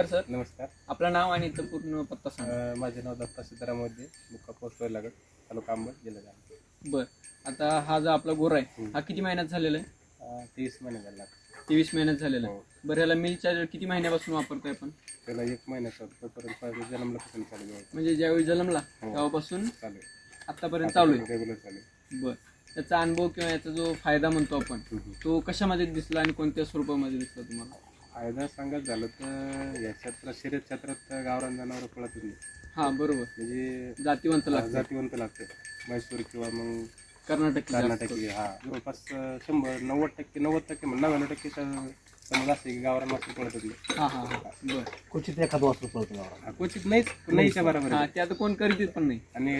नमस्कार सर नमस्कार आपलं नाव आणि इथं पूर्ण पत्ता सांगा माझे नाव दत्ता सीताराम मोदी मुक्का पोस्ट लागत तालुका अंबड जिल्हा जालना. बर आता हा जो आपला गोरा आहे. हा किती महिन्यात झालेला आहे तेवीस महिने झाला तेवीस महिन्यात झालेला आहे हो. बरं याला मिल चार्जर किती महिन्यापासून वापरतोय आपण त्याला एक महिन्याचा तोपर्यंत पाहिजे जन्मला पासून चालू आहे. म्हणजे ज्यावेळी जन्मला हो. तेव्हापासून चालू आहे. आतापर्यंत चालू आहे रेग्युलर चालू. बर त्याचा अनुभव किंवा याचा जो फायदा म्हणतो आपण. तो कशामध्ये दिसला आणि कोणत्या स्वरूपामध्ये दिसला तुम्हाला फायदा सांगायचं झालं तर या क्षेत्रात शर्यत क्षेत्रात गावरान जनावर पळत नाही हा बरोबर. म्हणजे जातीवंत लागतं. जातीवंत लागतं. म्हैसूर किंवा मग कर्नाटक कर्नाटकी हा. जवळपास शंभर नव्वद टक्के नव्वद टक्के म्हण नव्याण्णव टक्के समज असते की गावरान मात्र पळत नाही हा हा हा. बर. क्वचित एखाद वासरू पळतो गावाला हा, क्वचित नाहीच नाहीच्या बरोबर हा आहे. ते आता कोण करीत पण नाही. आणि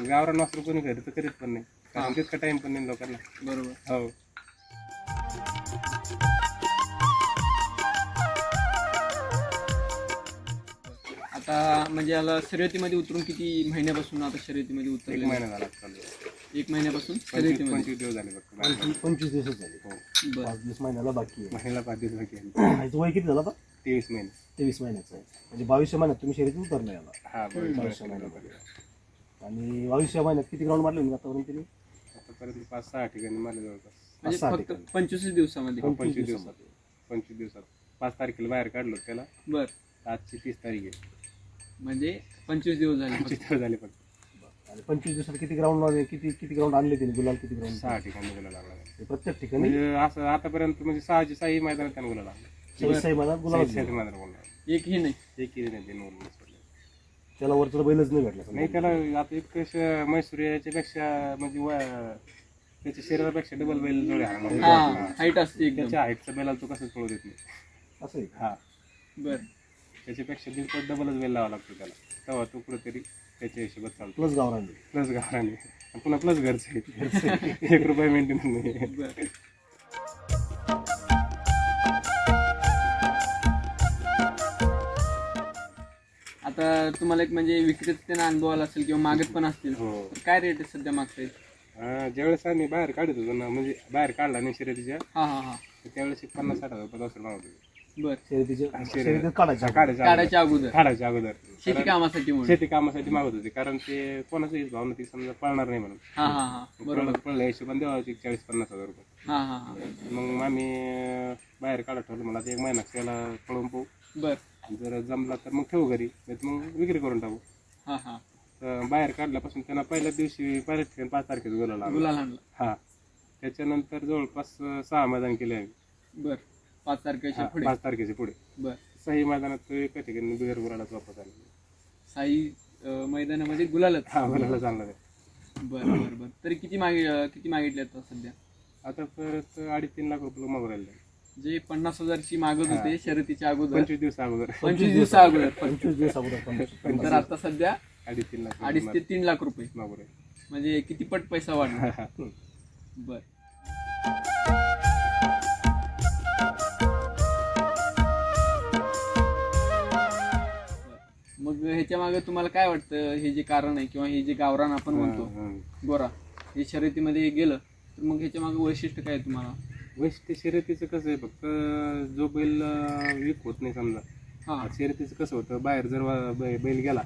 गावरान वासरू कोणी करीत करीत पण नाही. कारण तितका टाइम पण नाही लोकांना. बरोबर. हो. आता म्हणजे याला शर्यतीमध्ये उतरून किती महिन्यापासून आता शर्यतीमध्ये एक उतरले महिना झाला चालू आहे. एक महिन्यापासून पंचवीस शर्यतीमध्ये? पंचवीस दिवस झाले फक्त. पंचवीस पंचवीस दिवस झाले. हो. बरं. पाच दिवस महिन्याला बाकी महिन्याला पाच दिवस बाकी आहे. आहे ह्याचं वय किती झालं आता? तेवीस महिने. तेवीस महिन्याचं आहे. म्हणजे बावीसशे महिन्यात तुम्ही शर्यतीत उतरलं याला. हा बरोबर बावीसशे महिन्यात आणि बावीसशे महिन्यात किती ग्राउंड मारले मी आतापर्यंत तुम्ही आतापर्यंत पाच सहा ठिकाणी मला जवळपास. म्हणजे फक्त. पंचवीस दिवसामध्ये? हो, पंचवीस दिवसात. पंचवीस दिवसात. पाच तारखेला बाहेर काढलो त्याला. बर. आजची तीस तारीख आहे. म्हणजे पंचवीस दिवस झाले पंचवीस दिवस झाले फक्त. आणि पंचवीस दिवसात किती ग्राउंड किती किती ग्राउंड आणले त्यांनी गुलाल किती ग्राउंड सहा ठिकाणी गुला लागला प्रत्येक ठिकाणी? म्हणजे असं आतापर्यंत म्हणजे सहाची सहाही मैदानात त्यानं गुला लागला साई मैदानात गुलाल सहाही मैदानात गुला एकही नाही. एकही नाही ते नोंद सोडले. त्याला वरचा बैलच नाही भेटला. नाही त्याला आता इतकं म्हैसूर याच्यापेक्षा म्हणजे व- त्याच्या शरीरापेक्षा डबल बैल जोडे हा. हाईट असते एकदम. त्याच्या हाईटचा बैलाला तो कसं पळू देत नाही. असं आहे का? हा. बर. त्याच्यापेक्षा दीडपट डबलच बैल लावा लागतो त्याला. तेव्हा तो कुठेतरी त्याच्या हिशोबात चालतो. प्लस गावरान. प्लस आणि पुन्हा प्लस घरचे. एक रुपये मेंटेनन्स नाही. बर आता तुम्हाला एक म्हणजे विक्रेत त्यांना अनुभव आला असेल किंवा मागत पण असतील हो. काय रेट आहे सध्या मागताय हा, ज्यावेळेस आम्ही बाहेर काढत होतो ना म्हणजे बाहेर काढला नाही शर्यतीच्या हा हा हा. त्यावेळेस एक पन्नास साठ हजार रुपये दसर मागत होतो. बर. शर्यतीत काढायच्या काढायच्या अगोदर. काढायच्या अगोदर. शेती कामासाठी म्हणून. शेती कामासाठी मागत होते. कारण ते कोणाचंही भाव नव्हती समजा पळणार नाही म्हणून. हा हा हा. बरोबर. पळलं पळल्या हिशोबाने एक चाळीस पन्नास हजार रुपये. हा हा हा. मग आम्ही बाहेर काढत ठेवलं. मला एक महिना त्याला पळून पाहू. बर. जर जमला तर मग ठेवू घरी. नाही तर मग विक्री करून टाकू. हा हा. तर बाहेर काढल्यापासून त्यांना पहिल्या दिवशी पहिल्या ठिकाणी पाच तारखेचं गुलाल लागला गुलाल आणला. हा. त्याच्यानंतर जवळपास अं, सहा मैदान केले आम्ही. बर. पाच तारखेच्या पुढे. पाच तारखेच्या पुढे. बर. सही मैदानात तो एका ठिकाणी बिगर गुलालाच वापस आला. साई अं, मैदानामध्ये गुलालच हा गुलाला चांगला आहे. बर बर बर. तरी किती मागे अं, किती मागितले आता सध्या? आता परत अडीच तीन लाख रुपये मागू राहिले. जे पन्नास हजारची मागत होते शर्यतीच्या अगोदर. पंचवीस दिवस अगोदर. पंचवीस दिवसा अगोदर. पंचवीस दिवस अगोदर पंचवीस तर आता सध्या अडीच तीन लाख अडीच ते तीन लाख रुपये. मागू राहिले. म्हणजे किती पट पैसा वाढला. बर. ह्याच्या मागे तुम्हाला काय वाटतं? हे जे कारण आहे किंवा हे जे गावरान आपण म्हणतो. गोरा हे शर्यतीमध्ये गेलं तर मग ह्याच्या मागे वैशिष्ट्य काय आहे तुम्हाला? वैशिष्ट्य शर्यतीचं कसं आहे? फक्त जो बैल वीक होत नाही समजा हा. शर्यतीचं कसं होतं? बाहेर जर वा- बै- बैल गेला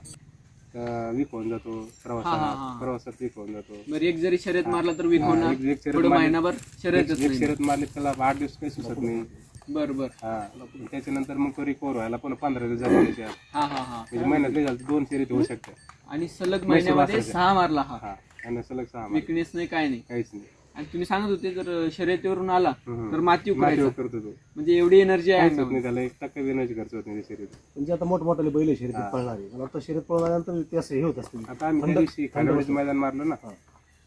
तर वीक होऊन जातो हा, हा, प्रवासात हा. प्रवासात वीक होऊन जातो. बरं एक जरी शर्यत मारला तर वीक हा, होणार एक- एक शर्यत पुढे मारली- महिनाभर शर्यतच एक नाही. शर्यत मारली त्याला आठ दिवस काही सुचत नाही. बर बर हा त्याच्यानंतर मग तो रिकवर व्हायला पुन्हा पंधरा दिवस झाले हा हा हा. म्हणजे महिन्यात नाही झालं तर दोन शर्यत होऊ शकते आणि सलग महिन्यामध्ये वासराचे. सहा मारला हा. हा आणि सलग सहा महिने. विकनेस नाही काय नाही. काहीच नाही. आणि तुम्ही सांगत होते जर शर्यतीवरून आला हम्म. तर माती उकरायचा करतो तो. म्हणजे एवढी एनर्जी आहे काहीच होत नाही त्याला एक टक्का देण्याची खर्च होत नाही त्या शर्यत म्हणजे आता मोठमोठाले बैल आहे शर्यतीत पळणारे. मला वाटतं शर्यत पळणाऱ्यानंतर ते असं हे होत असतील आता आम्ही त्या दिवशी मैदान मारलं ना.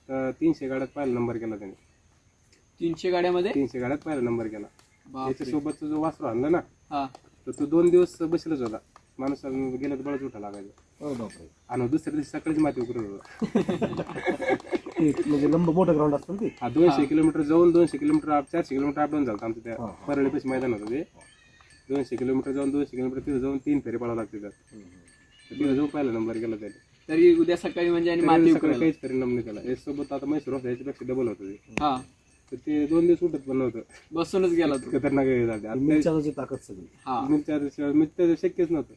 तर तीनशे गाड्यात पहिला नंबर केला त्याने. तीनशे गाड्यामध्ये? तीनशे गाड्यात पहिला नंबर केला. त्याच्यासोबत जो वासरू आणला ना हा. तर तो दोन दिवस बसलाच होता. माणूस गेला तर बळच उठा लागायचा. आणि दुसऱ्या दिवशी सकाळीच माती उकरत होता म्हणजे लंब मोठं ग्राउंड असतं ते? हा दोनशे किलोमीटर जाऊन दोनशे किलोमीटर चारशे किलोमीटर अपडाऊन झालं आमचं त्या. परळीपाशी मैदान होतं ते. दोनशे किलोमीटर जाऊन दोनशे किलोमीटर तिथं जाऊन तीन फेरे पडावं लागते त्यात. तिथं जाऊन पहिला नंबर गेला त्याने. तरी उद्या सकाळी म्हणजे आणि माती उकरायला काहीच परिणाम नाही त्याला याच्यासोबत आता मैसूर होता याच्यापेक्षा डबल होतं ते. हा. तर ते दोन दिवस उठत पण नव्हतं. बसूनच गेला तू. खतरनाक हे झाले. आता चार्जरची ताकद सगळी. हा. चार्जर मिल्क चार्जर शक्यच नव्हतं.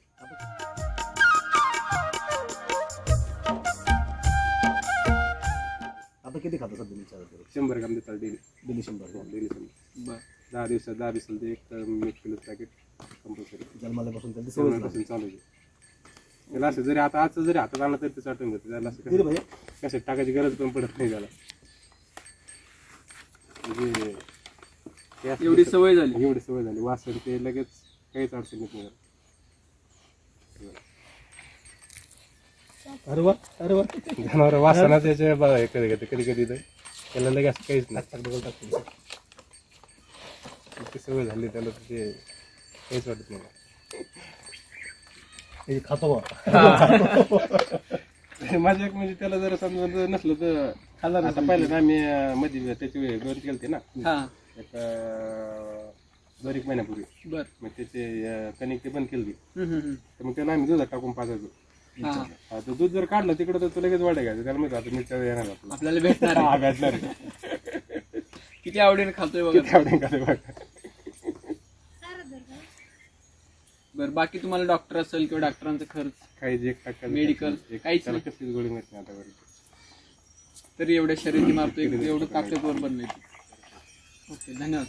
आता किती खातो सध्या मिल्क चार्जर शंभर ग्राम देतात डेली. डेली शंभर डेली शंभर. बर. दहा दिवसात दहा दिवसाला ते एक एक किलो पॅकेट कंपल्सरी जन्माल्यापासून त्यांची सवय झाली. पासून चालू आहे. त्याला असं जरी आता आजचं जरी हातात आणलं तरी ते चाटून घेतं त्याला असं कसं टाकायची गरज पण पडत नाही त्याला. म्हणजे ते असं एवढी सवय झाली. एवढी सवय झाली. वासन ते लगेच काहीच अडचण येत नाही. अरे वा अरे वा. जनावर वासना त्याच्या बघा हे कधी कधी कधी कधी तर त्याला लगेच असं काहीच नाही. टाक डबल टाक थोडंसं. इतकी सवय झाली त्याला ते काहीच वाटत नाही. हे खातो बा. माझ्या एक म्हणजे त्याला जर समजा नसलं तर खाल्ला आता पहिलं ना अं, मध्ये त्याची गरज केलते ना. हा. एक अं, दोन एक महिन्यापूर्वी. बर. मग त्याचे कनेक्ट ते बंद केली हम्म, हम्म, हम्म. तर मग त्याला आम्ही दुधात टाकून पाजायचो. हा. हा, तर दूध जर काढलं तिकडं तर तो लगेच वाढ घ्यायचं त्याला माहिती आता मिरच्या येणार आपला आपल्याला. भेटणार आहे. हा, भेटणार आहे. किती आवडीने खातोय बघा. किती आवडेल का ते बघा. बर बाकी तुम्हाला डॉक्टर असेल किंवा डॉक्टरांचा खर्च काहीच एक टक्का Medical, एक- काहीच त्याला कसलीच गोळी मिळत नाही आतापर्यंत तरी एवढ्या शर्यती मारतो एवढं ताकदवर बनलंय. ओके धन्यवाद.